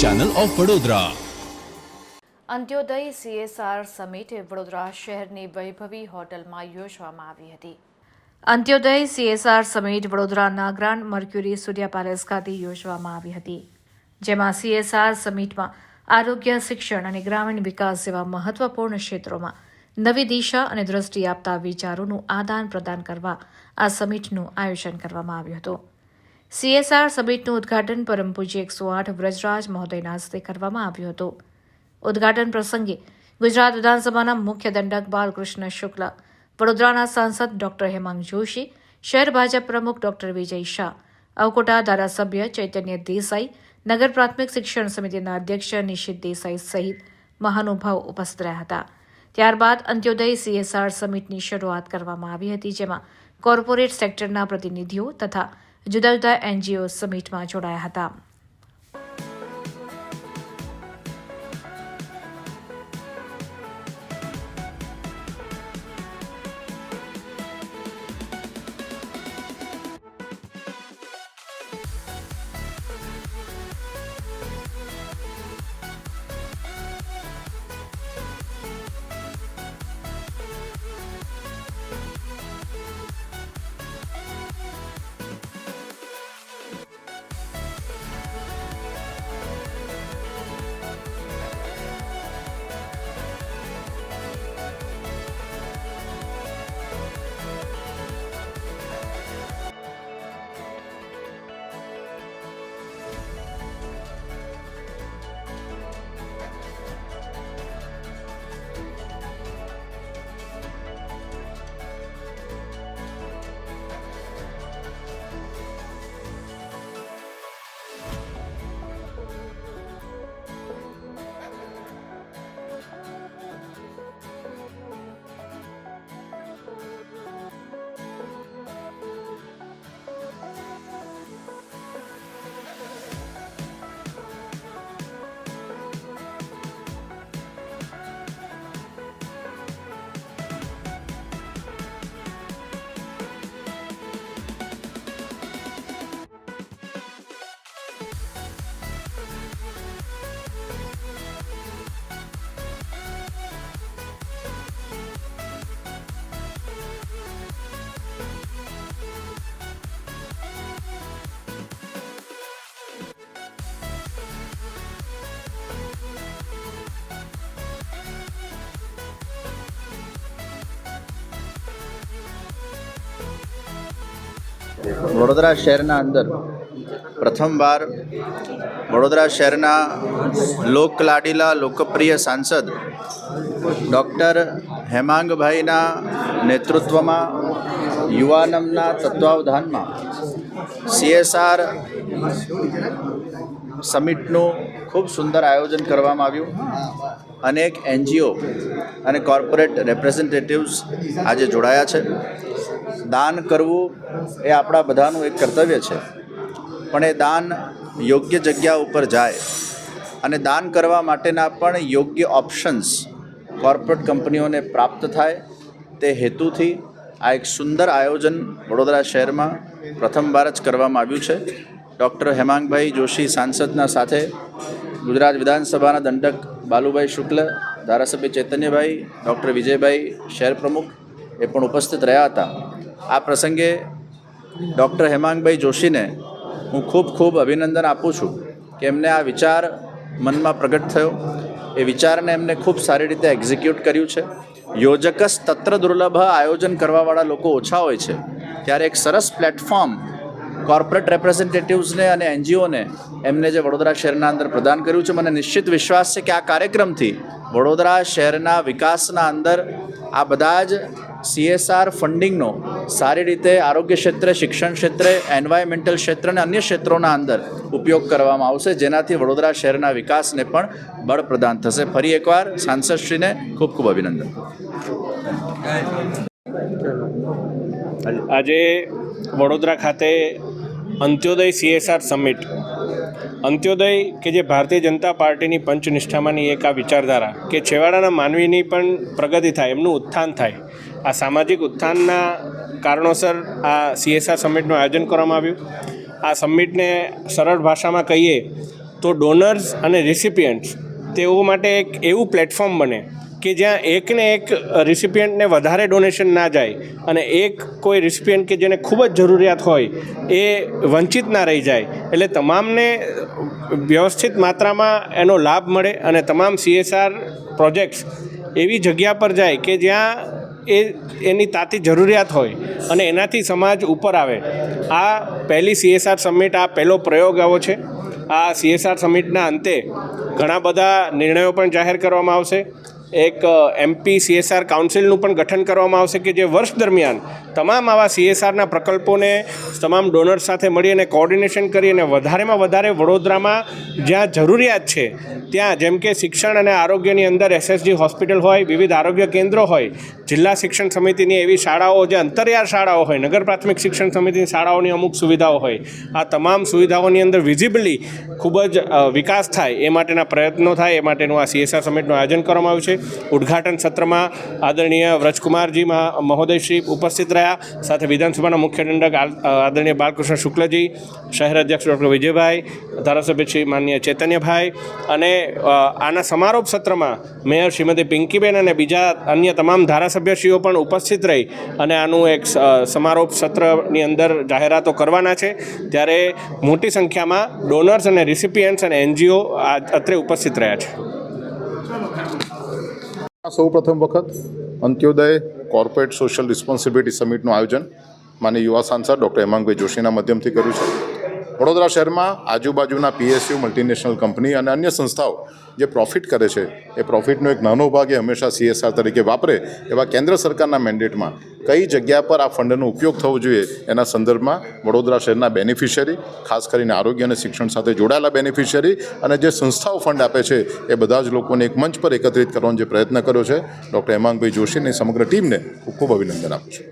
Channel of Vadodara Antyodaya CSR summit Vadodara શહેરની વૈભવી હોટલમાં યોજવામાં આવી હતી અંત્યોદય સીએસઆર સમિટ વડોદરાના ગ્રાન્ડ મર્ક્યુરી સૂર્યા પેલેસ ખાતે યોજવામાં આવી હતી જેમાં સીએસઆર સમિટમાં આરોગ્ય શિક્ષણ અને ગ્રામીણ વિકાસ જેવા મહત્વપૂર્ણ ક્ષેત્રોમાં નવી દિશા અને દ્રષ્ટિ આપતા વિચારોનું આદાન પ્રદાન કરવા આ સમિટનું આયોજન કરવામાં આવ્યું હતું સીએસઆર સમિટનું ઉદ્ઘાટન પરમ પૂજ્ય એકસો આઠ વ્રજરાજ મહોદયના હસ્તે કરવામાં આવ્યું હતું. ઉદ્ઘાટન પ્રસંગે ગુજરાત વિધાનસભાના મુખ્ય દંડક બાલકૃષ્ણ શુક્લ, વડોદરાના સાંસદ ડોક્ટર હેમાંગ જોશી, શહેર ભાજપ પ્રમુખ ડોક્ટર વિજય શાહ, અવકોટા ધારાસભ્ય ચૈતન્ય દેસાઈ, નગર પ્રાથમિક શિક્ષણ સમિતિના અધ્યક્ષ નિશિત દેસાઈ સહિત મહાનુભાવ ઉપસ્થિત રહ્યા હતા. ત્યારબાદ અંત્યોદય સીએસઆર સમિટની શરૂઆત કરવામાં આવી હતી, જેમાં કોર્પોરેટ સેક્ટરના પ્રતિનિધિઓ તથા જુદા જુદા એનજીઓ સમિટમાં જોડાયા હતા. વડોદરા શહેરના અંદર પ્રથમવાર વડોદરા શહેરના લોકલાડીલા લોકપ્રિય સાંસદ ડૉક્ટર હેમાંગભાઈના નેતૃત્વમાં યુવાનમના તત્વાવધાનમાં સીએસઆર સમિટનું ખૂબ સુંદર આયોજન કરવામાં આવ્યું. અનેક એનજીઓ અને કોર્પોરેટ રેપ્રેઝેન્ટેટિવ્સ આજે જોડાયા છે. દાન કરવું એ આપણા બધાનું એક કર્તવ્ય છે. પણ એ દાન યોગ્ય જગ્યા ઉપર જાય અને દાન કરવા માટેના પણ યોગ્ય ઓપ્શન્સ કોર્પોરેટ કંપનીઓને પ્રાપ્ત થાય તે હેતુથી આ એક સુંદર આયોજન વડોદરા શહેરમાં પ્રથમવાર જ કરવામાં આવ્યું છે. ડૉક્ટર હેમાંગભાઈ જોશી સાંસદના સાથે ગુજરાત વિધાનસભાના દંડક બાલુભાઈ શુક્લ, ધારાસભ્ય ચૈતન્યભાઈ, ડૉક્ટર વિજયભાઈ શહેર પ્રમુખ એ પણ ઉપસ્થિત રહ્યા હતા. આ પ્રસંગે ડૉક્ટર હેમાંગભાઈ જોશીને હું ખૂબ ખૂબ અભિનંદન આપું છું કે એમને આ વિચાર મનમાં પ્રગટ થયો. એ વિચારને એમને ખૂબ સારી રીતે એક્ઝિક્યુટ કર્યું છે. યોજકસ તત્ર દુર્લભ આયોજન કરવાવાળા લોકો ઓછા હોય છે. ત્યારે એક સરસ પ્લેટફોર્મ કોર્પોરેટ રેપ્રેઝેન્ટેટિવ્સને અને એનજીઓને એમને જે વડોદરા શહેરના અંદર પ્રદાન કર્યું છે. મને નિશ્ચિત વિશ્વાસ છે કે આ કાર્યક્રમથી વડોદરા શહેરના વિકાસના અંદર આ બધા જ સીએસઆર ફંડિંગનો સારી રીતે આરોગ્ય ક્ષેત્રે, શિક્ષણ ક્ષેત્રે એન્વાયરમેન્ટલ ક્ષેત્ર અને અન્ય ક્ષેત્રોના અંદર ઉપયોગ કરવામાં આવશે. જેનાથી વડોદરા શહેરના વિકાસને પણ બળ પ્રદાન થશે. ફરી એકવાર સાંસદશ્રીને ખૂબ ખૂબ અભિનંદન. આજે વડોદરા ખાતે અંત્યોદય સીએસઆર સમિટ અંત્યોદય કે જે ભારતીય જનતા પાર્ટીની પંચનિષ્ઠામાંની એક આ વિચારધારા કે છેવાડાના માનવીની પણ પ્રગતિ થાય, એમનું ઉત્થાન થાય. આ સામાજિક ઉત્થાનના કારણોસર આ સીએસઆર સમિટનું આયોજન કરવામાં આવ્યું. આ સમિટને સરળ ભાષામાં કહીએ તો ડોનર્સ અને રિસિપિયન્ટ્સ તેઓ માટે એક એવું પ્લેટફોર્મ બને કે જ્યાં એકને એક રિસિપિયન્ટને વધારે ડોનેશન ના જાય અને એક કોઈ રિસિપિયન્ટ કે જેને ખૂબ જ જરૂરિયાત હોય એ વંચિત ના રહી જાય. એટલે તમામને વ્યવસ્થિત માત્રામાં એનો લાભ મળે અને તમામ સીએસઆર પ્રોજેક્ટ્સ એવી જગ્યા પર જાય કે જ્યાં એ એની તાતી જરૂરિયાત હોય અને એનાથી સમાજ ઉપર આવે. આ પહેલી સીએસઆર સમિટ આ પહેલો પ્રયોગ આવો છે. આ સીએસઆર સમિટના અંતે ઘણા બધા નિર્ણયો પણ જાહેર કરવામાં આવશે. એક એમપી સીએસઆર કાઉન્સિલનું પણ ગઠન કરવામાં આવશે કે જે વર્ષ દરમિયાન તમામ આવા સીએસઆરના પ્રકલ્પોને તમામ ડોનર્સ સાથે મળી અને કોઓર્ડિનેશન કરી અને વધારેમાં વધારે વડોદરામાં જ્યાં જરૂરિયાત છે, ત્યાં જેમ કે શિક્ષણ અને આરોગ્યની અંદર એસએસજી હોસ્પિટલ હોય, વિવિધ આરોગ્ય કેન્દ્રો હોય, જિલ્લા શિક્ષણ સમિતિની એવી શાળાઓ જે અંતરિયાળ શાળાઓ હોય, નગર પ્રાથમિક શિક્ષણ સમિતિની શાળાઓની અમુક સુવિધાઓ હોય, આ તમામ સુવિધાઓની અંદર વિઝિબલી ખૂબ જ વિકાસ થાય એ માટેના પ્રયત્નો થાય, એ માટેનું આ સીએસઆર સમિટનું આયોજન કરવામાં આવ્યું છે. ઉદ્ઘાટન સત્રમાં આદરણીય વ્રજકુમારજી મહા- મહોદયશ્રી ઉપસ્થિત રહ્યા. સાથે વિધાનસભાના મુખ્ય દંડક આદરણીય બાલકૃષ્ણ શુક્લજી, શહેર અધ્યક્ષ ડૉક્ટર વિજયભાઈ, ધારાસભ્ય શ્રી માનનીય ચૈતન્યભાઈ અને આના સમારોપ સત્રમાં મેયર શ્રીમતી પિંકીબેન અને બીજા અન્ય તમામ ધારાસભ્યશ્રીઓ પણ ઉપસ્થિત રહી અને આનું એક સમારોપ સત્રની અંદર જાહેરાતો કરવાના છે. ત્યારે મોટી સંખ્યામાં ડોનર્સ અને રિસિપિયન્ટ્સ અને એનજીઓ અત્રે ઉપસ્થિત રહ્યા છે. સૌ પ્રથમ વખત અંત્યોદય કોર્પોરેટ સોશિયલ રિસ્પોન્સિબિલિટી સમિટનું આયોજન માન્ય યુવા સાંસદ ડૉક્ટર હેમાંગભાઈ જોશીના માધ્યમથી કર્યું છે. વડોદરા શહેરમાં આજુબાજુના પીએસયુ મલ્ટીનેશનલ કંપની અને અન્ય સંસ્થાઓ જે પ્રોફિટ કરે છે, એ પ્રોફિટનો એક નાનો ભાગ એ હંમેશા સીએસઆર તરીકે વાપરે એવા કેન્દ્ર સરકારના મેન્ડેટમાં કઈ જગ્યા પર આ ફંડનો ઉપયોગ થવો જોઈએ એના સંદર્ભમાં વડોદરા શહેરના બેનિફિશિયરી ખાસ કરીને આરોગ્ય અને શિક્ષણ સાથે જોડાયેલા બેનિફિશિયરી અને જે સંસ્થાઓ ફંડ આપે છે, એ બધા જ લોકોને એક મંચ પર એકત્રિત કરવાનો જે પ્રયત્ન કર્યો છે. ડૉક્ટર હેમાંગભાઈ જોશીની સમગ્ર ટીમને ખૂબ ખૂબ અભિનંદન આપું છું.